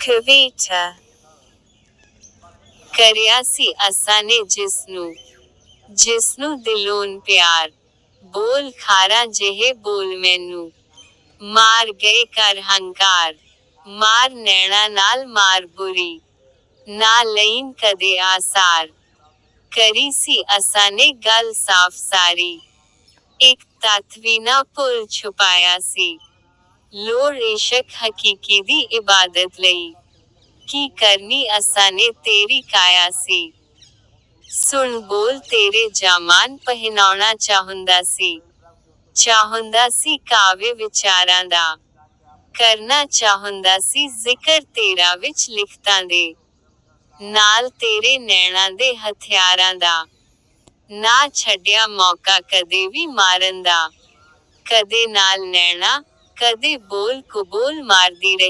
ਕਵਿਤਾ ਕਰਿਆ ਸੀ ਅਸਾਂ ਨੇ ਜਿਸ ਨੂੰ ਜਿਸ ਨੂੰ ਦਿਲੋਂ ਪਿਆਰ ਬੋਲ ਖਾਰਾ ਜਿਹੇ ਬੋਲ ਮੈਨੂੰ ਮਾਰ ਹੰਕਾਰ ਮਾਰ ਨੈਣਾ ਨਾਲ ਮਾਰ ਬੁਰੀ ਨਾ ਲਈਨ ਕਦੇ ਆਸਾਰ ਕਰੀ ਸੀ ਅਸਾਂ ਨੇ ਗੱਲ ਸਾਫ਼ ਸਾਰੀ ਇੱਕ ਤੱਥ ਵੀ ਨਾ ਭੁੱਲ ਛੁਪਾਇਆ ਸੀ ਲੋ ਰੇਸ਼ਕ ਹਕੀਕੀ ਦੀ ਇਬਾਦਤ ਲਈ ਕੀ ਕਰਨੀ ਅਸਾਂ ਨੇ ਤੇਰੀ ਕਾਇਆ ਸੀ ਸੁਣ ਬੋਲ ਤੇਰੇ ਜਾਮਾਨ ਪਹਿਨਾਉਣਾ ਚਾਹੁੰਦਾ ਸੀ ਚਾਹੁੰਦਾ ਸੀ ਕਾਵੇ ਵਿਚਾਰਾਂ ਦਾ ਕਰਨਾ ਚਾਹੁੰਦਾ ਸੀ ਜ਼ਿਕਰ ਤੇਰਾ ਵਿੱਚ ਲਿਖਤਾਂ ਦੇ ਨਾਲ ਤੇਰੇ ਨੈਣਾ ਦੇ ਹਥਿਆਰਾਂ ਦਾ ਨਾ ਛੱਡਿਆ ਮੌਕਾ ਕਦੇ ਵੀ ਮਾਰਨ ਦਾ ਕਦੇ ਨਾਲ ਨੈਣਾ ਕਦੇ ਬੋਲ ਕਬੂਲ ਮਾਰਦੀ ਰਹੀ।